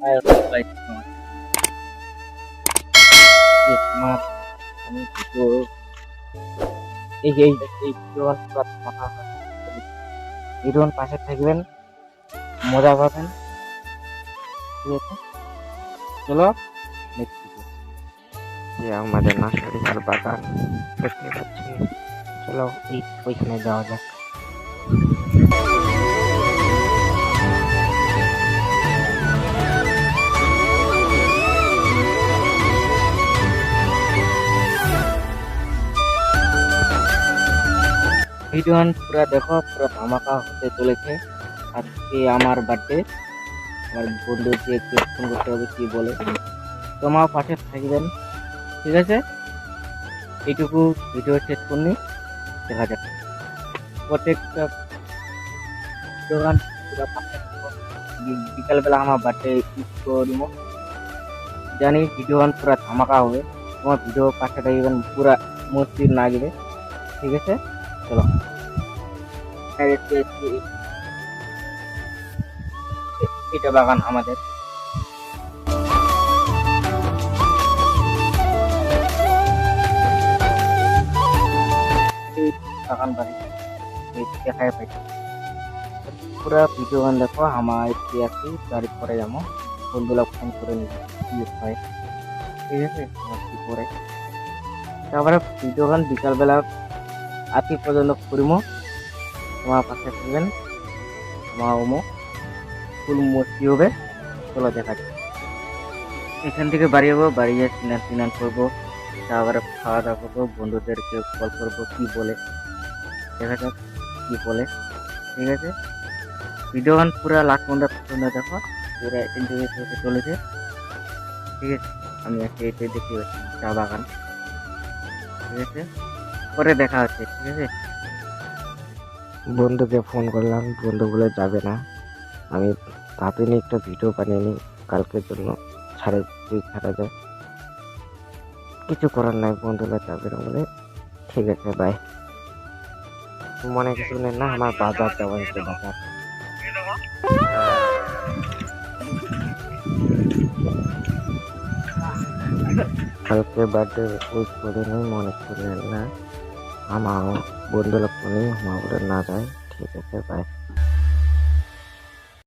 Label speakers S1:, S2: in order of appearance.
S1: আয় ভাই আমার আমি ভিডিও এই যে এই এই ভিডিও কথা ভিডিও পাশে থাকবেন মজা পাবেন ঠিক আছে চলো
S2: যে আমাদের নার্সারির বাগান দেখতে পাচ্ছেন চলো
S1: এই ওইখানে যাওয়া যাক ভিডিও পুরো দেখো পুরো ধামাকা হতে চলেছে। আজকে আমার বার্থডে আমার বন্ধুকে কেক ফোন করতে হবে কি বলে। তোমার পাশে থাকবেন। ঠিক আছে? এইটুকু ভিডিও শেষ করনি দেখা যাক। প্রত্যেকটা দোকান বিকালবেলা আমার বার্থডে উইশ করে জানি ভিডিও পুরো ধামাকা হবে। তোমার ভিডিও পাশে থাকবেন পুরা মসজিদ লাগবে ঠিক আছে? চলো Direct এসছি। এ- এটা বাগান আমাদের এই বাগান বাড়ি এই দেখায় পাইছি পুরা ভিডিও গান দেখো আমার একটি আছি গাড়ি করে যাব বন্ধুরা ফোন করে নিবে কি হয় ঠিক আছে আমার কি করে তারপরে ভিডিও গান বিকালবেলা আতি পর্যন্ত করিম। তোমার পাশে থাকবেন আমার ওমো। ফুল মস্তি হবে? চলো দেখা যাক এখান থেকে বাড়ি যাব, বাড়ি গিয়ে স্নান টিনান করব, তারপরে খাওয়া দাওয়া করব, বন্ধুদেরকে কল করব, কি বলে? দেখা যাক কি বলে। ঠিক আছে? ভিডিও গান পুরো লাখ ঘণ্টা পর্যন্ত দেখো, পুরো এনজয় হতে চলেছে। ঠিক আছে? আমি আজকে এতে দেখতে চা বাগান। ঠিক আছে? পরে দেখা হচ্ছে, ঠিক আছে?
S2: বন্ধুকে ফোন করলাম, বন্ধু বলে যাবে না। আমি ভাবিনি একটা ভিডিও বানিয়ে নিই, কালকের জন্য ছাড়ে, তুই ছাড়া যায়। কিছু করার নাই বন্ধুরা যাবে না বলে। ঠিক আছে বাই মনে কিছু নেই না, আমার বাজার যাওয়া হয়েছে বাজার। কালকে বার্থডে উইশ করে নেই মনে করলেন না। আমার বন্ধুরা ফোনে আমার বলে না যায় ঠিক আছে বাই